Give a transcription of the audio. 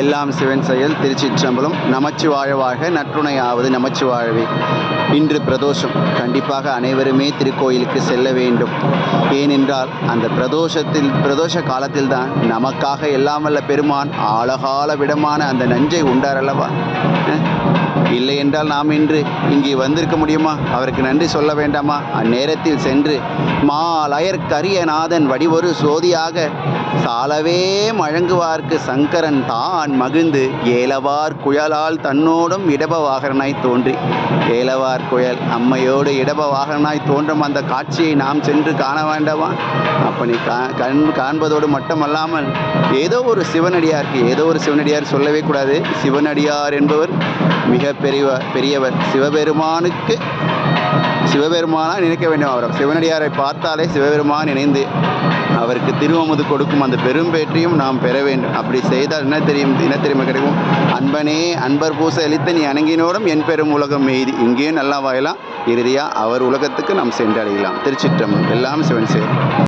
எல்லாம் சிவன் செயல் திருச்சிற்றம்பலம் நமச்சிவாழவாக நற்றுணையாவது நமச்சிவாழவே இன்று பிரதோஷம். கண்டிப்பாக அனைவருமே திருக்கோயிலுக்கு செல்ல வேண்டும். ஏனென்றால் அந்த பிரதோஷத்தில் பிரதோஷ காலத்தில்தான் நமக்காக எல்லாம் வல்ல பெருமான் ஆழகால விடமான அந்த நஞ்சை உண்டாரல்லவா? இல்லை என்றால் நாம் இன்று இங்கே வந்திருக்க முடியுமா? அவருக்கு நன்றி சொல்ல வேண்டாமா? அந்நேரத்தில் சென்று மாலயற்கரியநாதன் வடிவொரு சோதியாக சாலவே மழங்குவார்க்கு சங்கரன் தான் மகிழ்ந்து ஏலவார் குயலால் தன்னோடும் இடப வாகரனாய் தோன்றி. ஏலவார் குயல் அம்மையோடு இடப வாகரனாய் தோன்றும் அந்த காட்சியை நாம் சென்று காண வேண்டாமா அப்படி கா கண் காண்பதோடு மட்டுமல்லாமல் ஏதோ ஒரு சிவனடியாருக்கு ஏதோ ஒரு சிவனடியார் சொல்லவே கூடாது. சிவனடியார் என்பவர் மிக பெரியவர் பெரியவர். சிவபெருமானுக்கு சிவபெருமானா நினைக்க வேண்டும் அவர். சிவனடியாரை பார்த்தாலே சிவபெருமான் நினைந்து அவருக்கு திருவமுது கொடுக்கும் அந்த பெரும்பேற்றையும் நாம் பெற வேண்டும். அப்படி செய்தால் என்ன தெரியும்? என்ன தெரியுமா கிடைக்கும்? அன்பனே அன்பர் பூச அளித்த நீ அணங்கினோடும் என் பெரும் உலகம் மெய்தி இங்கேயும் நல்லா வாயலாம். இறுதியாக அவர் உலகத்துக்கு நாம் சென்றடையலாம். திருச்சிற்றம்பலம். எல்லாம் சிவன் சேர்